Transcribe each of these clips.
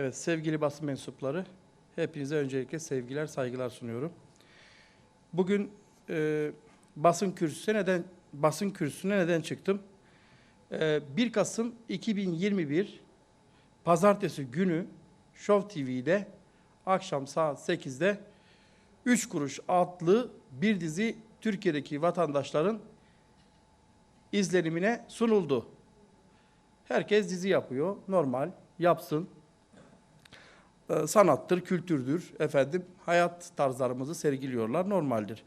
Evet sevgili basın mensupları, hepinize öncelikle sevgiler, saygılar sunuyorum. Bugün e, basın kürsüsüne neden basın kürsüsüne neden çıktım? E, 1 Kasım 2021 Pazartesi günü Show TV'de akşam saat 8'de 3 kuruş adlı bir dizi Türkiye'deki vatandaşların izlenimine sunuldu. Herkes dizi yapıyor, normal, yapsın e, sanattır, kültürdür, efendim hayat tarzlarımızı sergiliyorlar, normaldir.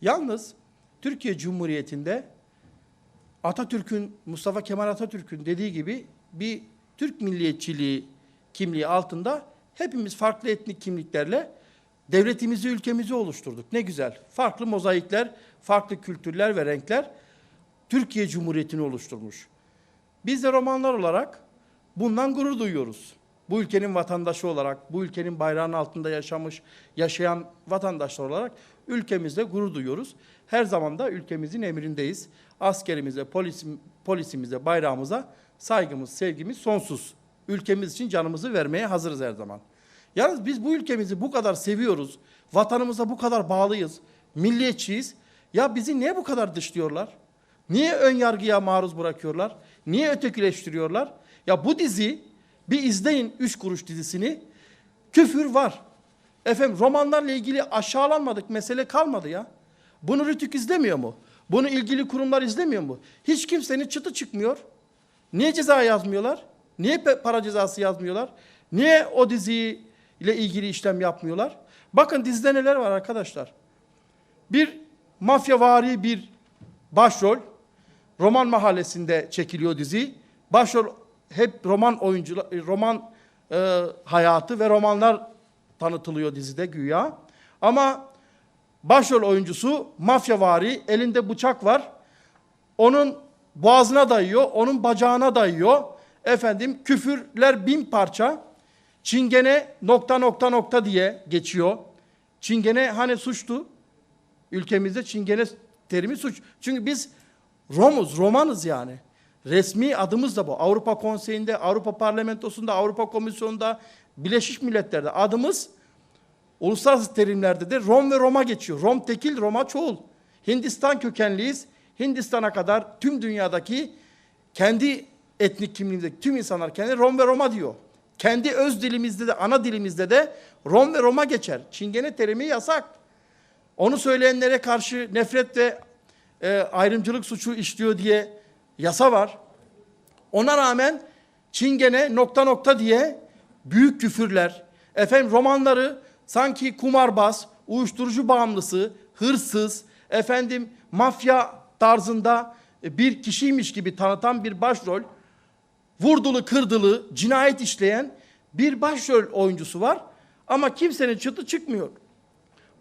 Yalnız Türkiye Cumhuriyeti'nde Atatürk'ün, Mustafa Kemal Atatürk'ün dediği gibi bir Türk milliyetçiliği kimliği altında hepimiz farklı etnik kimliklerle devletimizi, ülkemizi oluşturduk. Ne güzel. Farklı mozaikler, farklı kültürler ve renkler Türkiye Cumhuriyeti'ni oluşturmuş. Biz de romanlar olarak bundan gurur duyuyoruz. Bu ülkenin vatandaşı olarak, bu ülkenin bayrağının altında yaşamış, yaşayan vatandaşlar olarak ülkemizle gurur duyuyoruz. Her zaman da ülkemizin emrindeyiz. Askerimize, polisim, polisimize, bayrağımıza saygımız, sevgimiz sonsuz. Ülkemiz için canımızı vermeye hazırız her zaman. Yalnız biz bu ülkemizi bu kadar seviyoruz, vatanımıza bu kadar bağlıyız, milliyetçiyiz. Ya bizi niye bu kadar dışlıyorlar? Niye ön yargıya maruz bırakıyorlar? Niye ötekileştiriyorlar? Ya bu dizi bir izleyin üç kuruş dizisini. Küfür var. Efendim romanlarla ilgili aşağılanmadık mesele kalmadı ya. Bunu Rütük izlemiyor mu? Bunu ilgili kurumlar izlemiyor mu? Hiç kimsenin çıtı çıkmıyor. Niye ceza yazmıyorlar? Niye para cezası yazmıyorlar? Niye o diziyi ile ilgili işlem yapmıyorlar? Bakın dizide neler var arkadaşlar. Bir mafyavari bir başrol Roman mahallesinde çekiliyor dizi. Başrol hep roman oyuncular, roman e, hayatı ve romanlar tanıtılıyor dizide güya. Ama başrol oyuncusu mafyavari, elinde bıçak var. Onun boğazına dayıyor, onun bacağına dayıyor. Efendim küfürler bin parça. Çingene nokta nokta nokta diye geçiyor. Çingene hani suçtu. Ülkemizde çingene terimi suç. Çünkü biz Romuz, Romanız yani. Resmi adımız da bu. Avrupa Konseyi'nde, Avrupa Parlamentosu'nda, Avrupa Komisyonu'nda, Birleşmiş Milletler'de adımız uluslararası terimlerde de Rom ve Roma geçiyor. Rom tekil, Roma çoğul. Hindistan kökenliyiz. Hindistan'a kadar tüm dünyadaki kendi etnik kimliğindeki tüm insanlar kendi Rom ve Roma diyor. Kendi öz dilimizde de, ana dilimizde de Rom ve Roma geçer. Çingene terimi yasak. Onu söyleyenlere karşı nefret ve e, ayrımcılık suçu işliyor diye yasa var. Ona rağmen Çingene nokta nokta diye büyük küfürler, efendim romanları sanki kumarbaz, uyuşturucu bağımlısı, hırsız, efendim mafya tarzında bir kişiymiş gibi tanıtan bir başrol, vurdulu kırdılı, cinayet işleyen bir başrol oyuncusu var. Ama kimsenin çıtı çıkmıyor.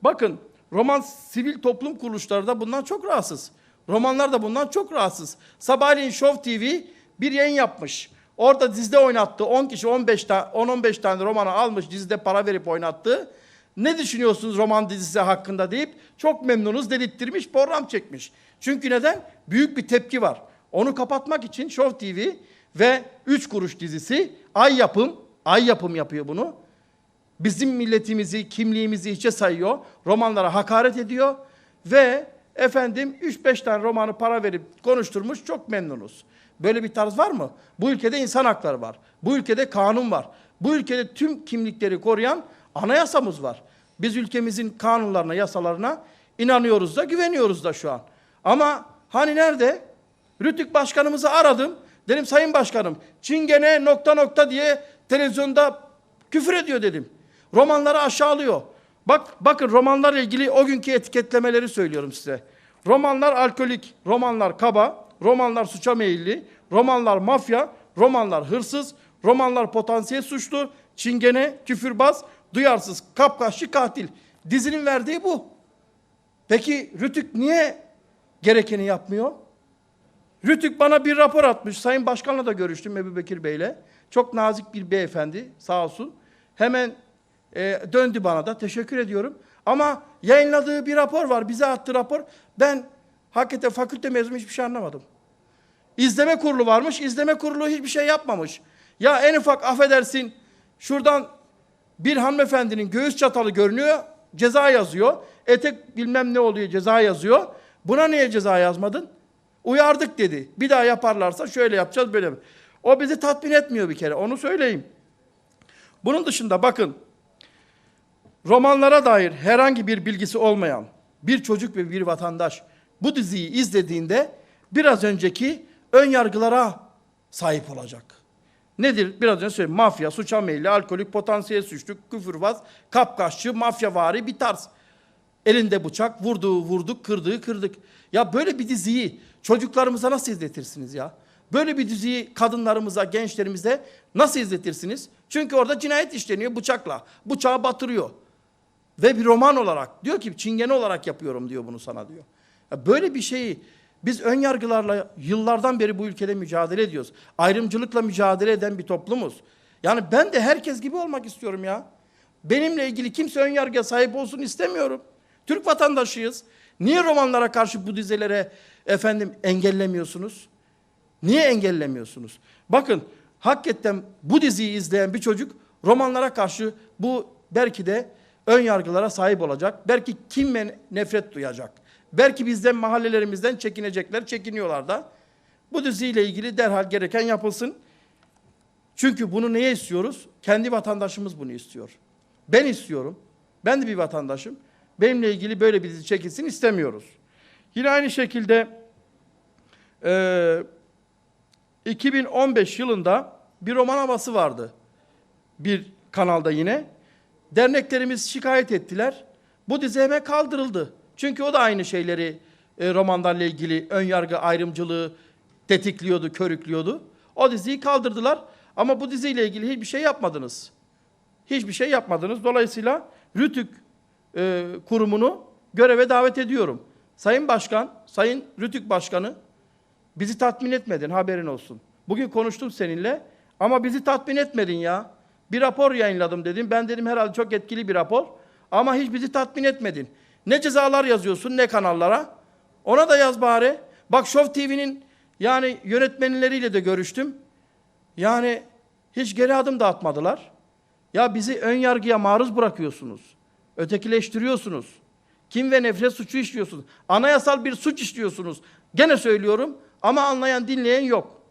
Bakın roman sivil toplum kuruluşları da bundan çok rahatsız. Romanlar da bundan çok rahatsız. Sabahleyin Show TV bir yayın yapmış. Orada dizide oynattı. 10 kişi 15 tane 10-15 tane romanı almış dizide para verip oynattı. Ne düşünüyorsunuz roman dizisi hakkında deyip çok memnunuz dedirttirmiş program çekmiş. Çünkü neden? Büyük bir tepki var. Onu kapatmak için Show TV ve 3 kuruş dizisi ay yapım, ay yapım yapıyor bunu bizim milletimizi, kimliğimizi hiçe sayıyor. Romanlara hakaret ediyor ve efendim 3-5 tane romanı para verip konuşturmuş çok memnunuz. Böyle bir tarz var mı? Bu ülkede insan hakları var. Bu ülkede kanun var. Bu ülkede tüm kimlikleri koruyan anayasamız var. Biz ülkemizin kanunlarına, yasalarına inanıyoruz da güveniyoruz da şu an. Ama hani nerede? Rütük başkanımızı aradım. Dedim sayın başkanım çingene nokta nokta diye televizyonda küfür ediyor dedim. Romanları aşağılıyor. Bak bakın romanlarla ilgili o günkü etiketlemeleri söylüyorum size. Romanlar alkolik, romanlar kaba, romanlar suça meyilli, romanlar mafya, romanlar hırsız, romanlar potansiyel suçlu, çingene, küfürbaz, duyarsız, kapkaççı, katil. Dizinin verdiği bu. Peki Rütük niye gerekeni yapmıyor? Rütük bana bir rapor atmış. Sayın Başkan'la da görüştüm Ebu Bekir Bey'le. Çok nazik bir beyefendi sağ olsun. Hemen e, döndü bana da teşekkür ediyorum. Ama yayınladığı bir rapor var. Bize attı rapor. Ben hakikaten fakülte mezunu hiçbir şey anlamadım. İzleme kurulu varmış. İzleme kurulu hiçbir şey yapmamış. Ya en ufak affedersin Şuradan bir hanımefendinin göğüs çatalı görünüyor, ceza yazıyor. Etek bilmem ne oluyor, ceza yazıyor. Buna niye ceza yazmadın? Uyardık dedi. Bir daha yaparlarsa şöyle yapacağız, böyle. O bizi tatmin etmiyor bir kere, onu söyleyeyim. Bunun dışında bakın, romanlara dair herhangi bir bilgisi olmayan bir çocuk ve bir vatandaş bu diziyi izlediğinde biraz önceki ön yargılara sahip olacak. Nedir? Biraz önce söyledim. Mafya, suça meyilli, alkolik, potansiyel suçlu, küfürbaz, kapkaççı, mafyavari bir tarz. Elinde bıçak, vurduğu vurduk, kırdığı kırdık. Ya böyle bir diziyi çocuklarımıza nasıl izletirsiniz ya? Böyle bir diziyi kadınlarımıza, gençlerimize nasıl izletirsiniz? Çünkü orada cinayet işleniyor bıçakla. Bıçağı batırıyor. Ve bir roman olarak diyor ki çingene olarak yapıyorum diyor bunu sana diyor. Ya böyle bir şeyi biz ön yargılarla yıllardan beri bu ülkede mücadele ediyoruz. Ayrımcılıkla mücadele eden bir toplumuz. Yani ben de herkes gibi olmak istiyorum ya. Benimle ilgili kimse ön yargıya sahip olsun istemiyorum. Türk vatandaşıyız. Niye romanlara karşı bu dizelere efendim engellemiyorsunuz? Niye engellemiyorsunuz? Bakın hakikaten bu diziyi izleyen bir çocuk romanlara karşı bu belki de ön yargılara sahip olacak. Belki kim nefret duyacak. Belki bizden mahallelerimizden çekinecekler, çekiniyorlar da. Bu diziyle ilgili derhal gereken yapılsın. Çünkü bunu neye istiyoruz? Kendi vatandaşımız bunu istiyor. Ben istiyorum. Ben de bir vatandaşım. Benimle ilgili böyle bir dizi çekilsin istemiyoruz. Yine aynı şekilde e, 2015 yılında bir roman havası vardı. Bir kanalda yine. Derneklerimiz şikayet ettiler. Bu dizi hemen kaldırıldı. Çünkü o da aynı şeyleri e, romanlarla ilgili ön yargı ayrımcılığı tetikliyordu, körüklüyordu. O diziyi kaldırdılar. Ama bu diziyle ilgili hiçbir şey yapmadınız. Hiçbir şey yapmadınız. Dolayısıyla Rütük e, kurumunu göreve davet ediyorum. Sayın Başkan, Sayın Rütük Başkanı bizi tatmin etmedin haberin olsun. Bugün konuştum seninle ama bizi tatmin etmedin ya. Bir rapor yayınladım dedim. Ben dedim herhalde çok etkili bir rapor. Ama hiç bizi tatmin etmedin. Ne cezalar yazıyorsun ne kanallara. Ona da yaz bari. Bak Show TV'nin yani yönetmenleriyle de görüştüm. Yani hiç geri adım da atmadılar. Ya bizi ön yargıya maruz bırakıyorsunuz. Ötekileştiriyorsunuz. Kim ve nefret suçu işliyorsunuz. Anayasal bir suç işliyorsunuz. Gene söylüyorum ama anlayan dinleyen yok.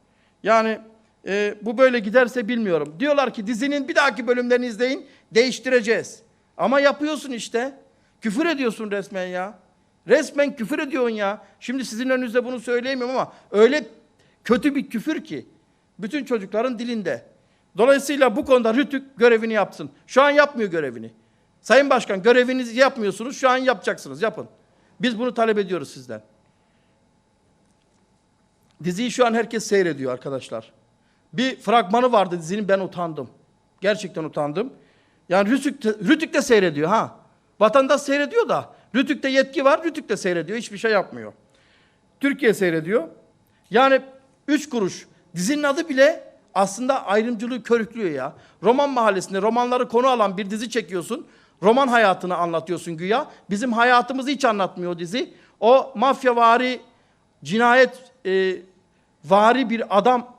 Yani e, bu böyle giderse bilmiyorum. Diyorlar ki dizinin bir dahaki bölümlerini izleyin değiştireceğiz. Ama yapıyorsun işte. Küfür ediyorsun resmen ya. Resmen küfür ediyorsun ya. Şimdi sizin önünüzde bunu söyleyemiyorum ama öyle kötü bir küfür ki. Bütün çocukların dilinde. Dolayısıyla bu konuda Rütük görevini yapsın. Şu an yapmıyor görevini. Sayın Başkan görevinizi yapmıyorsunuz. Şu an yapacaksınız. Yapın. Biz bunu talep ediyoruz sizden. Diziyi şu an herkes seyrediyor arkadaşlar. Bir fragmanı vardı dizinin ben utandım. Gerçekten utandım. Yani Rütük de, Rütük de seyrediyor ha. Vatandaş seyrediyor da Rütük'te yetki var, Rütük de seyrediyor. Hiçbir şey yapmıyor. Türkiye seyrediyor. Yani üç kuruş. Dizinin adı bile aslında ayrımcılığı körüklüyor ya. Roman mahallesinde romanları konu alan bir dizi çekiyorsun. Roman hayatını anlatıyorsun güya. Bizim hayatımızı hiç anlatmıyor o dizi. O mafyavari, cinayet e, vari bir adam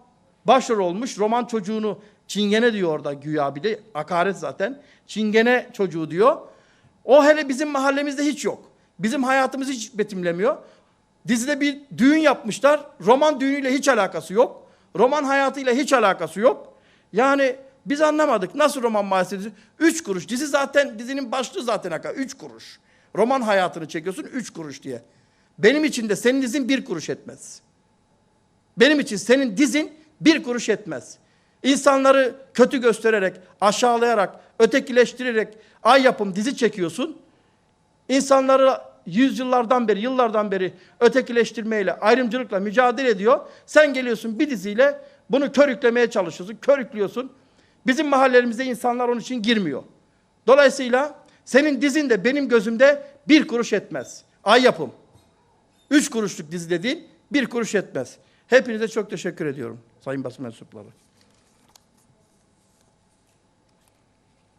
başrol olmuş. Roman çocuğunu çingene diyor orada güya bir de. Hakaret zaten. Çingene çocuğu diyor. O hele bizim mahallemizde hiç yok. Bizim hayatımızı hiç betimlemiyor. Dizide bir düğün yapmışlar. Roman düğünüyle hiç alakası yok. Roman hayatıyla hiç alakası yok. Yani biz anlamadık. Nasıl roman mahallesi? Üç kuruş. Dizi zaten, dizinin başlığı zaten haka. Üç kuruş. Roman hayatını çekiyorsun üç kuruş diye. Benim için de senin dizin bir kuruş etmez. Benim için senin dizin bir kuruş etmez. İnsanları kötü göstererek, aşağılayarak, ötekileştirerek ay yapım dizi çekiyorsun. İnsanları yüzyıllardan beri, yıllardan beri ötekileştirmeyle, ayrımcılıkla mücadele ediyor. Sen geliyorsun bir diziyle bunu körüklemeye çalışıyorsun, körüklüyorsun. Bizim mahallelerimizde insanlar onun için girmiyor. Dolayısıyla senin dizin de benim gözümde bir kuruş etmez. Ay yapım. Üç kuruşluk dizi de değil, bir kuruş etmez. Hepinize çok teşekkür ediyorum sayın basın mensupları.